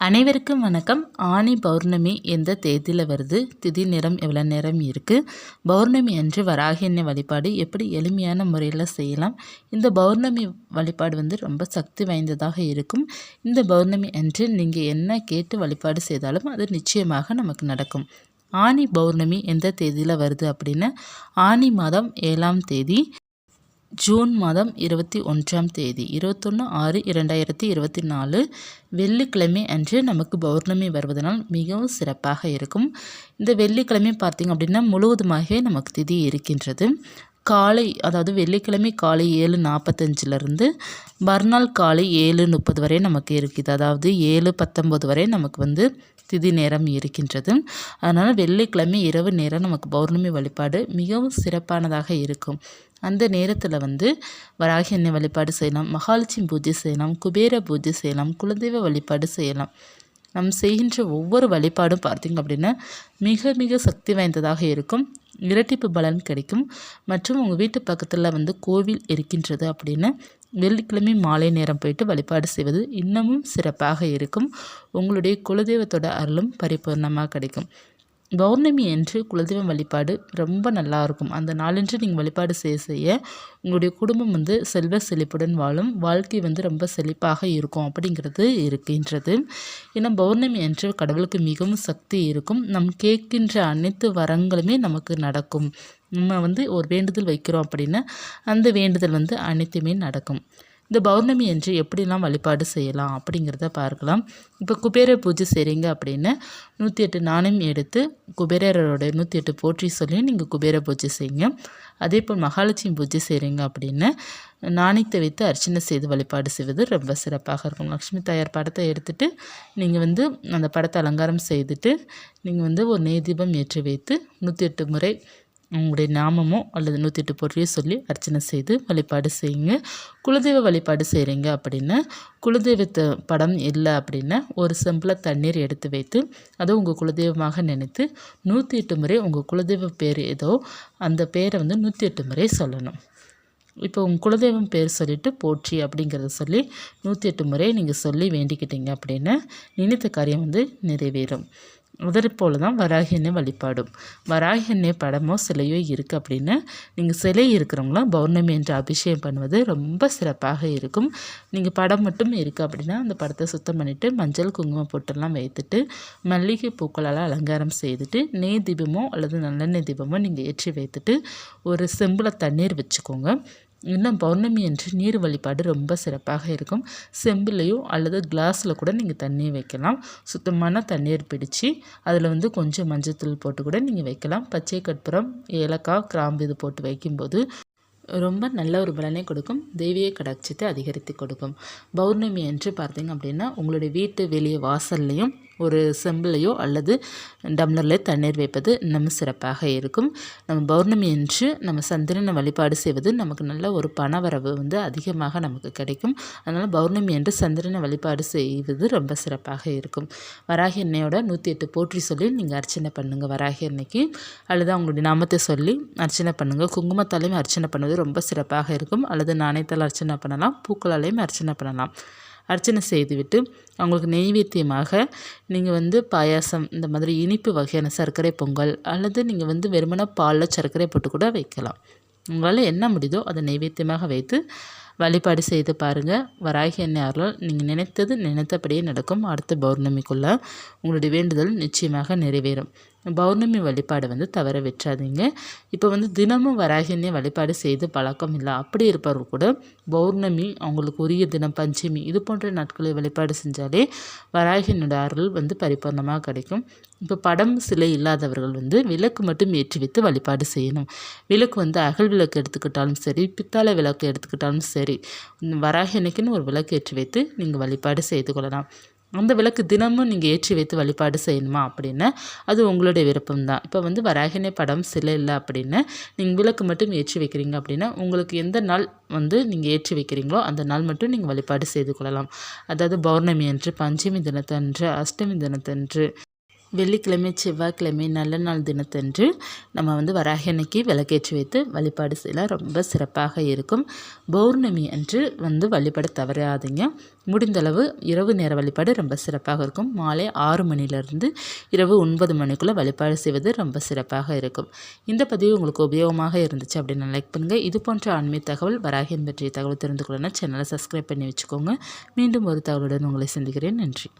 அனைவருக்கும் வணக்கம். ஆனி பௌர்ணமி எந்த தேதியில் வருது. திதி நிறம் எவ்வளோ நேரம் இருக்குது பௌர்ணமி அன்று வராகி எண்ணெய் வழிபாடு? எப்படி எளிமையான முறையில் செய்யலாம்? இந்த பௌர்ணமி வழிபாடு வந்து ரொம்ப சக்தி வாய்ந்ததாக இருக்கும். இந்த பௌர்ணமி அன்று நீங்கள் என்ன கேட்டு வழிபாடு செய்தாலும் அது நிச்சயமாக நமக்கு நடக்கும். ஆனி பௌர்ணமி எந்த தேதியில் வருது அப்படின்னு ஆனி மாதம் ஏழாம் தேதி. ஜூன் மாதம் இருபத்தி ஒன்றாம் தேதி இருபத்தொன்று ஆறு இரண்டாயிரத்தி இருபத்தி நாலு வெள்ளிக்கிழமை அன்று நமக்கு பௌர்ணமி வருவதனால் மிகவும் சிறப்பாக இருக்கும். இந்த வெள்ளிக்கிழமை பார்த்திங்க அப்படின்னா முழுவதுமாகவே நமக்கு திதி இருக்கின்றது. காலை அதாவது வெள்ளிக்கிழமை காலை ஏழு நாற்பத்தஞ்சிலருந்து மறுநாள் காலை ஏழு முப்பது வரை நமக்கு இருக்குது. அதாவது ஏழு பத்தொம்பது வரை நமக்கு வந்து திதி நேரம் இருக்கின்றது. அதனால் வெள்ளிக்கிழமை இரவு நேரம் நமக்கு பௌர்ணமி வழிபாடு மிகவும் சிறப்பானதாக இருக்கும். அந்த நேரத்தில் வந்து வராகி எண்ணெய் வழிபாடு செய்யலாம் மகாலட்சுமி பூஜை செய்யலாம் குபேர பூஜை செய்யலாம் குலதெய்வ வழிபாடு செய்யலாம். நம் செய்கின்ற ஒவ்வொரு வழிபாடும் பார்த்திங்க அப்படின்னா மிக மிக சக்தி வாய்ந்ததாக இருக்கும். இரட்டிப்பு பலன் கிடைக்கும். மற்றும் உங்கள் வீட்டு பக்கத்தில் வந்து கோவில் இருக்கின்றது அப்படின்னு வெள்ளிக்கிழமை மாலை நேரம் போயிட்டு வழிபாடு செய்வது இன்னமும் சிறப்பாக இருக்கும். உங்களுடைய குலதெய்வத்தோட அருளும் பரிபூர்ணமாக கிடைக்கும். பௌர்ணமி என்று குலதெய்வம் வழிபாடு ரொம்ப நல்லாயிருக்கும் அந்த நாளன்று நீங்கள் வழிபாடு செய்ய செய்ய உங்களுடைய குடும்பம் வந்து செல்வ செழிப்புடன் வாழும். வாழ்க்கை வந்து ரொம்ப செழிப்பாக இருக்கும் அப்படிங்கிறது இருக்கின்றது. ஏன்னா பௌர்ணமி என்று கடவுளுக்கு மிகவும் சக்தி இருக்கும். நம் கேட்கின்ற அனைத்து வரங்களுமே நமக்கு நடக்கும். நம்ம வந்து ஒரு வேண்டுதல் வைக்கிறோம் அப்படின்னா அந்த வேண்டுதல் வந்து அனைத்துமே நடக்கும். இந்த பௌர்ணமி என்று எப்படிலாம் வழிபாடு செய்யலாம் அப்படிங்கிறத பார்க்கலாம். இப்போ குபேர பூஜை செய்கிறீங்க அப்படின்னு நூற்றி எட்டு நாணயம் எடுத்து குபேரரோட நூற்றி எட்டு போற்றி சொல்லி நீங்கள் குபேர பூஜை செய்யுங்க. அதே போல் மகாலட்சுமி பூஜை செய்கிறீங்க அப்படின்னு நாணயத்தை வைத்து அர்ச்சனை செய்து வழிபாடு செய்வது ரொம்ப சிறப்பாக இருக்கும். லக்ஷ்மி தாயார் படத்தை எடுத்துகிட்டு நீங்கள் வந்து அந்த படத்தை அலங்காரம் செய்துட்டு நீங்கள் வந்து ஒரு நெய் தீபம் ஏற்றி வைத்து நூற்றி எட்டு முறை உங்களுடைய நாமமோ அல்லது நூற்றி எட்டு பொருளையோ சொல்லி அர்ச்சனை செய்து வழிபாடு செய்யுங்க. குலதெய்வ வழிபாடு செய்கிறீங்க அப்படின்னா குலதெய்வத்தை படம் இல்லை அப்படின்னா ஒரு செம்பில் தண்ணீர் எடுத்து வைத்து அதை உங்கள் குலதெய்வமாக நினைத்து நூற்றி எட்டு முறை உங்கள் குலதெய்வ பேர் ஏதோ அந்த பேரை வந்து நூற்றி எட்டு முறை சொல்லணும். இப்போ உங்கள் குலதெய்வம் பேர் சொல்லிவிட்டு போற்றி அப்படிங்கிறத சொல்லி நூற்றி எட்டு முறை நீங்கள் சொல்லி வேண்டிக்கிட்டீங்க அப்படின்னா நினைத்த காரியம் வந்து நிறைவேறும். அதே போல் தான் வராகி எண்ணெய் வழிபாடும். வராகி எண்ணெய் படமோ சிலையோ இருக்குது அப்படின்னு நீங்கள் சிலை இருக்கிறவங்களாம் பௌர்ணமி என்று அபிஷேகம் பண்ணுவது ரொம்ப சிறப்பாக இருக்கும். நீங்கள் படம் மட்டும் இருக்குது அப்படின்னா அந்த படத்தை சுத்தம் பண்ணிவிட்டு மஞ்சள் குங்குமம் போட்டெல்லாம் வைத்துட்டு மல்லிகை பூக்களால் அலங்காரம் செய்துட்டு நெய் தீபமோ அல்லது நல்லெண்ணெய் தீபமோ நீங்கள் ஏற்றி வைத்துட்டு ஒரு செம்பில் தண்ணீர் வச்சுக்கோங்க. இன்னும் பௌர்ணமி அன்று நீர் வழிபாடு ரொம்ப சிறப்பாக இருக்கும். செம்பிலையோ அல்லது கிளாஸில் கூட நீங்கள் தண்ணி வைக்கலாம். சுத்தமான தண்ணீர் பிடிச்சி அதில் வந்து கொஞ்சம் மஞ்சத்தூள் போட்டு கூட நீங்கள் வைக்கலாம். பச்சை கற்பூரம் ஏலக்காய் கிராம்பு இது போட்டு வைக்கும்போது ரொம்ப நல்ல ஒரு பலனை கொடுக்கும். தெய்வீக கடாட்சத்தை அதிகரித்து கொடுக்கும். பௌர்ணமி என்று பார்த்தீங்க அப்படின்னா உங்களுடைய வீட்டு வெளியே வாசல்லையும் ஒரு செம்பிளையோ அல்லது டம்ளர்லேயோ தண்ணீர் வைப்பது இன்னும் சிறப்பாக இருக்கும். நம்ம பௌர்ணமி என்று நம்ம சந்திரனை வழிபாடு செய்வது நமக்கு நல்ல ஒரு பணவரவு வந்து அதிகமாக நமக்கு கிடைக்கும். அதனால் பௌர்ணமி என்று சந்திரனை வழிபாடு செய்வது ரொம்ப சிறப்பாக இருக்கும். வராகி எண்ணெயோட நூற்றி எட்டு போற்றி சொல்லி நீங்கள் அர்ச்சனை பண்ணுங்கள் வராகி எண்ணெய்க்கு அல்லது அவங்களுடைய நாமத்தை சொல்லி அர்ச்சனை பண்ணுங்கள் குங்குமத்தாலையும் அர்ச்சனை பண்ணுவது ரொம்ப சிறப்பாக இருக்கும். அல்லது நாணயத்தால் அர்ச்சனை பண்ணலாம். பூக்களாலையும் அர்ச்சனை பண்ணலாம். அர்ச்சனை செய்துவிட்டு அவங்களுக்கு நெய்வேத்தியமாக நீங்கள் வந்து பாயாசம் இந்த மாதிரி இனிப்பு வகையான சர்க்கரை பொங்கல் அல்லது நீங்கள் வந்து வெறுமன பாலில் சர்க்கரை போட்டு கூட வைக்கலாம். உங்களால் என்ன முடியுதோ அதை நெய்வேத்தியமாக வைத்து வழிபாடு செய்து பாருங்கள் வராகி அன்னை அருளால் நீங்கள் நினைத்தது நினைத்தபடியே நடக்கும். அடுத்த பௌர்ணமிக்குள்ளே உங்களுடைய வேண்டுதல் நிச்சயமாக நிறைவேறும். பௌர்ணமி வழிபாடு வந்து தவற விட்டுறாதீங்க. இப்போ வந்து தினமும் வராகினே வழிபாடு செய்து பழக்கம் இல்லை. அப்படி இருப்பவர்கள் கூட பௌர்ணமி அவங்களுக்கு உரிய தினம் பஞ்சமி இது போன்ற நாட்களை வழிபாடு செஞ்சாலே வராகினோட அருள் வந்து பரிபூர்ணமாக கிடைக்கும். இப்போ படம் சிலை இல்லாதவர்கள் வந்து விளக்கு மட்டும் ஏற்றி வைத்து வழிபாடு செய்யணும். விளக்கு வந்து அகல் விளக்கு எடுத்துக்கிட்டாலும் சரி பித்தாளை விளக்கு எடுத்துக்கிட்டாலும் சரி வராகனுக்குன்னு ஒரு விளக்கு ஏற்றி வைத்து நீங்கள் வழிபாடு செய்து கொள்ளலாம். அந்த விளக்கு தினமும் நீங்கள் ஏற்றி வைத்து வழிபாடு செய்யணுமா அப்படின்னா அது உங்களுடைய விருப்பம் தான் இப்போ வந்து வராகினே படம் சிலை இல்லை அப்படின்னு நீங்கள் விளக்கு மட்டும் ஏற்றி வைக்கிறீங்க அப்படின்னா உங்களுக்கு எந்த நாள் வந்து நீங்கள் ஏற்றி வைக்கிறீங்களோ அந்த நாள் மட்டும் நீங்கள் வழிபாடு செய்து கொள்ளலாம். அதாவது பௌர்ணமி அன்று பஞ்சமி தினத்தன்று அஷ்டமி தினத்தன்று. வெள்ளிக்கிழமை செவ்வாய்க்கிழமை நல்ல நாள் தினத்தன்று நம்ம வந்து வராகி அன்னைக்கு விளக்கேற்றி வைத்து வழிபாடு செய்யலாம் ரொம்ப சிறப்பாக இருக்கும். பௌர்ணமி அன்று வந்து வழிபாடு தவறாதீங்க. முடிந்தளவு இரவு நேர வழிபாடு ரொம்ப சிறப்பாக இருக்கும். மாலை ஆறு மணிலேருந்து இரவு ஒன்பது மணிக்குள்ளே வழிபாடு செய்வது ரொம்ப சிறப்பாக இருக்கும். இந்த பதிவு உங்களுக்கு உபயோகமாக இருந்துச்சு அப்படின்னு லைக் பண்ணுங்கள் இது போன்ற ஆன்மீக தகவல் வராகன் பற்றிய தகவல் தெரிந்து கொள்ளணும் சேனலை சப்ஸ்கிரைப் பண்ணி வச்சுக்கோங்க. மீண்டும் ஒரு தகவலுடன் உங்களை சந்திக்கிறேன். நன்றி.